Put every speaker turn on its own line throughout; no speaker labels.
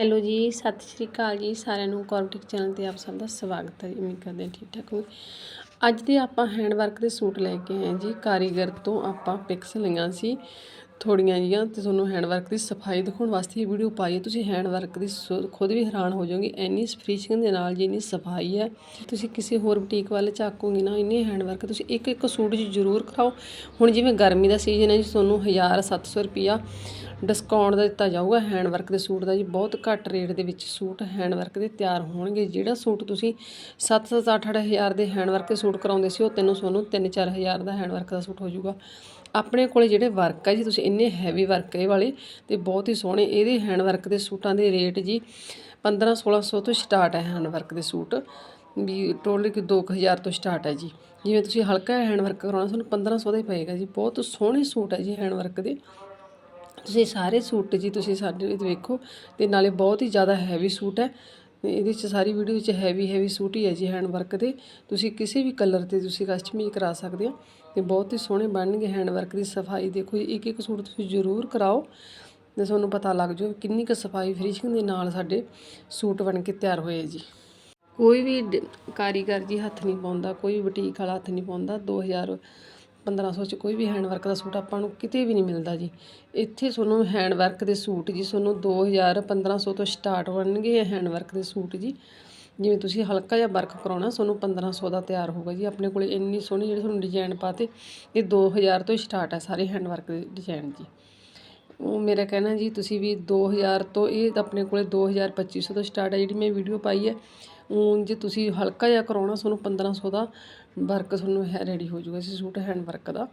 Hello ਜੀ, ਸਤਿ ਸ਼੍ਰੀ ਅਕਾਲ ਜੀ ਸਾਰਿਆਂ ਨੂੰ। ਕੋਰਬਟਿਕ ਚੈਨਲ ਤੇ ਆਪ ਸਭ ਦਾ ਸਵਾਗਤ ਹੈ ਜੀ। ਉਮੀਦ ਕਰਦੇ ਹਾਂ ਠੀਕ ਠਾਕ ਹੋ ਅੱਜ ਦੇ ਆਪਾਂ ਹੈਂਡ ਵਰਕ ਦੇ ਸੂਟ ਲੈ ਕੇ ਆਏ ਜੀ। ਕਾਰੀਗਰ ਤੋਂ ਆਪਾਂ ਪਿਕਸ ਲਈਆਂ ਸੀ। ਥੋੜੀਆਂ ਜੀਆਂ ਤੇ ਤੁਹਾਨੂੰ ਹੈਂਡ ਵਰਕ ਦੀ ਸਫ਼ਾਈ ਦਿਖਾਉਣ ਵਾਸਤੇ ਇਹ ਵੀਡੀਓ ਪਾਈ ਹੈ। ਤੁਸੀਂ ਹੈਂਡ ਵਰਕ ਦੀ ਸੋ- ਖੁਦ ਵੀ ਹੈਰਾਨ ਹੋ ਜਾਓਗੇ। ਇੰਨੀ ਫਿਨਿਸ਼ਿੰਗ ਦੇ ਨਾਲ ਜੀ, ਇੰਨੀ ਸਫ਼ਾਈ ਹੈ। ਤੁਸੀਂ ਕਿਸੇ ਹੋਰ ਬੁਟੀਕ ਵੱਲ ਝਾਕੋਗੇ ਨਾ, ਇੰਨੇ ਹੈਂਡ ਵਰਕ ਤੁਸੀਂ ਇੱਕ ਇੱਕ ਸੂਟ ਜੀ ਜ਼ਰੂਰ ਕਰਾਓ। ਹੁਣ ਜਿਵੇਂ ਗਰਮੀ ਦਾ ਸੀਜ਼ਨ ਹੈ ਜੀ, ਤੁਹਾਨੂੰ 1700 ਰੁਪਿਆ ਡਿਸਕਾਊਂਟ ਦਿੱਤਾ ਜਾਊਗਾ ਹੈਂਡ ਵਰਕ ਦੇ ਸੂਟ ਦਾ ਜੀ, ਬਹੁਤ ਘੱਟ ਰੇਟ ਦੇ ਵਿੱਚ ਸੂਟ ਹੈਂਡ ਵਰਕ ਦੇ ਤਿਆਰ ਹੋਣਗੇ। ਜਿਹੜਾ ਸੂਟ ਤੁਸੀਂ 7-7 8-8 ਹਜ਼ਾਰ ਦੇ ਹੈਂਡ ਵਰਕ ਦੇ ਸੂਟ ਕਰਾਉਂਦੇ ਸੀ, ਉਹ ਤੈਨੂੰ ਤੁਹਾਨੂੰ 3-4 ਹਜ਼ਾਰ ਦਾ ਹੈਂਡ ਵਰਕ ਦਾ ਸੂਟ ਹੋ ਜਾਊਗਾ। ਆਪਣੇ ਕੋਲੇ ਜਿਹੜੇ ਵਰਕ ਹੈ ਜੀ, ਤੁਸੀਂ ਇੰਨੇ ਹੈਵੀ ਵਰਕ ਇਹ ਵਾਲੇ ਤੇ ਬਹੁਤ ਹੀ ਸੋਹਣੇ ਇਹਦੇ ਹੈਂਡ ਵਰਕ ਦੇ ਸੂਟਾਂ ਦੇ ਰੇਟ ਜੀ 15-1600 ਤੋਂ ਸਟਾਰਟ ਹੈ ਹੈਂਡ ਵਰਕ ਦੇ ਸੂਟ। ਵੀ ਟੋਟਲ ਕਿ 2000 ਤੋਂ ਸਟਾਰਟ ਹੈ ਜੀ। ਜਿਵੇਂ ਤੁਸੀਂ ਹਲਕਾ ਹੈਂਡ ਵਰਕ ਕਰਾਉਣਾ, ਤੁਹਾਨੂੰ 1500 ਦਾ ਹੀ ਪਏਗਾ ਜੀ। ਬਹੁਤ ਸੋਹਣੇ ਸੂਟ ਹੈ ਜੀ ਹੈਂਡ ਵਰਕ ਦੇ। ਤੁਸੀਂ ਸਾਰੇ ਸੂਟ ਜੀ ਤੁਸੀਂ ਸਾਡੇ ਵੇਖੋ ਅਤੇ ਨਾਲੇ ਬਹੁਤ ਹੀ ਜ਼ਿਆਦਾ ਹੈਵੀ ਸੂਟ ਹੈ ਇਹਦੇ 'ਚ ਸਾਰੀ ਵੀਡੀਓ 'ਚ ਹੈਵੀ ਹੈਵੀ ਸੂਟ ਹੀ ਹੈ ਜੀ ਹੈਂਡ ਵਰਕ ਦੇ। ਤੁਸੀਂ ਕਿਸੇ ਵੀ ਕਲਰ ਤੇ ਤੁਸੀਂ ਕਸਟਮਾਈਜ਼ ਕਰਾ ਸਕਦੇ ਹੋ ਤੇ ਬਹੁਤ ਹੀ ਸੋਹਣੇ ਬਣਨਗੇ ਹੈਂਡ ਵਰਕ ਦੀ ਸਫ਼ਾਈ। ਦੇਖੋ ਜੀ, ਇੱਕ ਇੱਕ ਸੂਟ ਤੁਸੀਂ ਜ਼ਰੂਰ ਕਰਾਓ ਤੇ ਤੁਹਾਨੂੰ ਪਤਾ ਲੱਗ ਜਾਓ ਕਿੰਨੀ ਕੁ ਸਫ਼ਾਈ ਫਿਨਿਸ਼ਿੰਗ ਦੇ ਨਾਲ ਸਾਡੇ ਸੂਟ ਬਣ ਕੇ ਤਿਆਰ ਹੋਏ ਜੀ। ਕੋਈ ਵੀ ਕਾਰੀਗਰ ਜੀ ਹੱਥ ਨਹੀਂ ਪਾਉਂਦਾ ਕੋਈ ਵੀ ਬੁਟੀਕ ਵਾਲਾ ਹੱਥ ਨਹੀਂ ਪਾਉਂਦਾ। 2000 1500 ਚ ਕੋਈ ਵੀ ਹੈਂਡ ਵਰਕ ਦਾ ਸੂਟ ਆਪਾਂ ਨੂੰ ਕਿਤੇ ਵੀ ਨਹੀਂ ਮਿਲਦਾ ਜੀ। ਇੱਥੇ ਤੁਹਾਨੂੰ ਹੈਂਡ ਵਰਕ ਦੇ ਸੂਟ ਜੀ, ਤੁਹਾਨੂੰ 2000 1500 ਤੋਂ ਸਟਾਰਟ ਹੋਣਗੇ ਹੈਂਡ ਵਰਕ ਦੇ ਸੂਟ ਜੀ। ਜਿਵੇਂ ਤੁਸੀਂ ਹਲਕਾ ਜਿਹਾ ਵਰਕ ਕਰਾਉਣਾ, ਤੁਹਾਨੂੰ 1500 ਦਾ ਤਿਆਰ ਹੋਊਗਾ ਜੀ। ਆਪਣੇ ਕੋਲੇ ਇੰਨੀ ਸੋਹਣੀ ਜਿਹੜੀ ਤੁਹਾਨੂੰ ਡਿਜ਼ਾਈਨ ਪਾਤੇ ਇਹ 2000 ਤੋਂ ਸਟਾਰਟ ਹੈ ਸਾਰੇ ਹੈਂਡ ਵਰਕ ਦੇ ਡਿਜ਼ਾਈਨ ਜੀ। ਉਹ ਮੇਰਾ ਕਹਿਣਾ ਜੀ, ਤੁਸੀਂ ਵੀ 2000 ਤੋਂ ਇਹ ਤਾਂ ਆਪਣੇ ਕੋਲੇ 2000 2500 ਤੋਂ ਸਟਾਰਟ ਹੈ ਜਿਹੜੀ ਮੈਂ ਵੀਡੀਓ ਪਾਈ ਹੈ ਉਹ ਜੇ ਤੁਸੀਂ ਹਲਕਾ ਜਿਹਾ ਕਰਾਉਣਾ ਤੁਹਾਨੂੰ 1500 ਦਾ ਵਰਕ ਤੁਹਾਨੂੰ ਹੈ ਰੈਡੀ ਹੋ ਜਾਊਗਾ ਸੀ ਸੂਟ ਹੈਂਡ ਵਰਕ ਦਾ।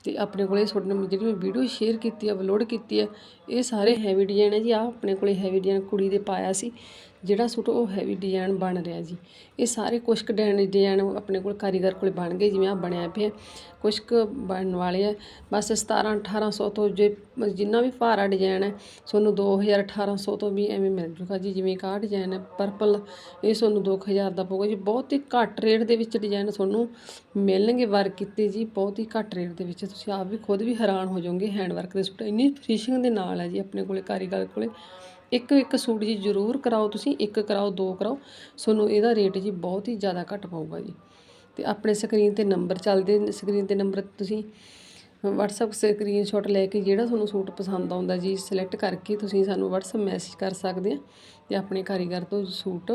ਅਤੇ ਆਪਣੇ ਕੋਲੇ ਤੁਹਾਡੇ ਨਾਲ ਜਿਹੜੀ ਮੈਂ ਵੀਡੀਓ ਸ਼ੇਅਰ ਕੀਤੀ ਹੈ ਅਪਲੋਡ ਕੀਤੀ ਹੈ ਇਹ ਸਾਰੇ ਹੈਵੀ ਡਿਜ਼ਾਈਨ ਹੈ ਜੀ ਆ ਆਪਣੇ ਕੋਲੇ ਹੈਵੀ ਡਿਜ਼ਾਈਨ ਕੁੜੀ ਦੇ ਪਾਇਆ ਸੀ। ਜਿਹੜਾ ਸੂਟ ਉਹ ਹੈਵੀ ਡਿਜ਼ਾਈਨ ਬਣ ਰਿਹਾ ਜੀ। ਇਹ ਸਾਰੇ ਕੁਛ ਕੁ ਡਿਜ਼ਾਈਨ ਡਿਜ਼ਾਈਨ ਆਪਣੇ ਕੋਲ ਕਾਰੀਗਰ ਕੋਲ ਬਣ ਗਏ, ਜਿਵੇਂ ਆ ਬਣਿਆ ਪਿਆ। ਕੁਛ ਕੁ ਬਣਨ ਵਾਲੇ ਆ। ਬਸ 17 1800 ਤੋਂ ਜੇ ਜਿੰਨਾ ਵੀ ਭਾਰਾ ਡਿਜ਼ਾਈਨ ਹੈ, ਤੁਹਾਨੂੰ 2000 1800 ਤੋਂ ਵੀ ਐਵੇਂ ਮਿਲ ਜੂਗਾ ਜੀ। ਜਿਵੇਂ ਕਾਹ ਡਿਜ਼ਾਈਨ ਹੈ ਪਰਪਲ ਇਹ ਤੁਹਾਨੂੰ 2000 ਦਾ ਪਊਗਾ ਜੀ। ਬਹੁਤ ਹੀ ਘੱਟ ਰੇਟ ਦੇ ਵਿੱਚ ਡਿਜ਼ਾਈਨ ਤੁਹਾਨੂੰ ਮਿਲਣਗੇ ਵਰਕ ਕੀਤੇ ਜੀ। ਬਹੁਤ ਹੀ ਘੱਟ ਰੇਟ ਦੇ ਵਿੱਚ। ਤੁਸੀਂ ਆਪ ਵੀ ਖੁਦ ਵੀ ਹੈਰਾਨ ਹੋ ਜਾਓਗੇ ਹੈਂਡ ਵਰਕ ਦੇ ਸੂਟ। ਇੰਨੀ ਫਿਨਿਸ਼ਿੰਗ ਦੇ ਨਾਲ ਹੈ ਜੀ, ਆਪਣੇ ਕੋਲੇ ਕਾਰੀਗਰ ਕੋਲੇ। ਇੱਕ ਇੱਕ ਸੂਟ ਜੀ ਜ਼ਰੂਰ ਕਰਾਓ ਤੁਸੀਂ, ਇੱਕ ਕਰਾਓ, ਦੋ ਕਰਾਓ। ਤੁਹਾਨੂੰ ਇਹਦਾ ਰੇਟ ਜੀ ਬਹੁਤ ਹੀ ਜ਼ਿਆਦਾ ਘੱਟ ਪਊਗਾ ਜੀ। ਤੇ ਆਪਣੇ ਸਕਰੀਨ ਤੇ ਨੰਬਰ ਚੱਲਦੇ ਸਕਰੀਨ ਤੇ ਨੰਬਰ ਤੁਸੀਂ WhatsApp ਸਕਰੀਨਸ਼ਾਟ ਲੈ ਕੇ ਜਿਹੜਾ ਤੁਹਾਨੂੰ ਸੂਟ ਪਸੰਦ ਆਉਂਦਾ ਜੀ ਸਿਲੈਕਟ ਕਰਕੇ ਤੁਸੀਂ ਸਾਨੂੰ WhatsApp ਮੈਸੇਜ ਕਰ ਸਕਦੇ ਆ ਤੇ ਆਪਣੇ ਕਾਰੀਗਰ ਤੋਂ ਸੂਟ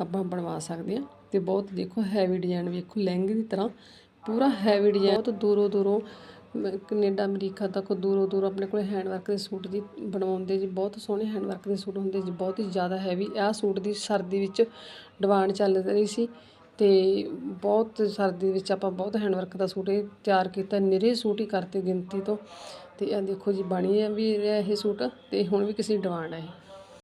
ਆਪਾਂ ਬਣਵਾ ਸਕਦੇ ਆ। ਤੇ ਬਹੁਤ ਦੇਖੋ ਹੈਵੀ ਡਿਜ਼ਾਈਨ ਵੇਖੋ, ਲਹਿੰਗੇ ਦੀ ਤਰ੍ਹਾਂ ਪੂਰਾ ਹੈਵੀ ਡਿਜ਼ਾਈਨ ਬਹੁਤ ਦੂਰੋਂ ਦੂਰੋਂ ਕੈਨੇਡਾ, ਅਮਰੀਕਾ ਤੱਕ ਦੂਰੋਂ ਦੂਰ ਆਪਣੇ ਕੋਲ ਹੈਂਡ ਵਰਕ ਦੇ ਸੂਟ ਜੀ ਬਣਵਾਉਂਦੇ ਜੀ, ਬਹੁਤ ਸੋਹਣੇ ਹੈਂਡ ਵਰਕ ਦੇ ਸੂਟ ਹੁੰਦੇ ਜੀ, ਬਹੁਤ ਹੀ ਜ਼ਿਆਦਾ ਹੈਵੀ ਆਹ ਸੂਟ ਦੀ ਸਰਦੀ ਵਿੱਚ ਡਿਮਾਂਡ ਚੱਲ ਰਹੀ ਸੀ ਤੇ ਬਹੁਤ ਸਰਦੀ ਵਿੱਚ ਆਪਾਂ ਬਹੁਤ ਹੈਂਡ ਵਰਕ ਦਾ ਸੂਟ ਇਹ ਤਿਆਰ ਕੀਤਾ, ਨਿਰੇ ਸੂਟ ਹੀ ਕਰਤੇ ਗਿਣਤੀ ਤੋਂ। ਤੇ ਇਹ ਦੇਖੋ ਜੀ, ਬਣੀ ਆ ਵੀ ਰਿਹਾ ਇਹ ਸੂਟ ਤੇ ਹੁਣ ਵੀ ਕਿਸੇ ਦੀ ਡਿਮਾਂਡ ਹੈ ਇਹ।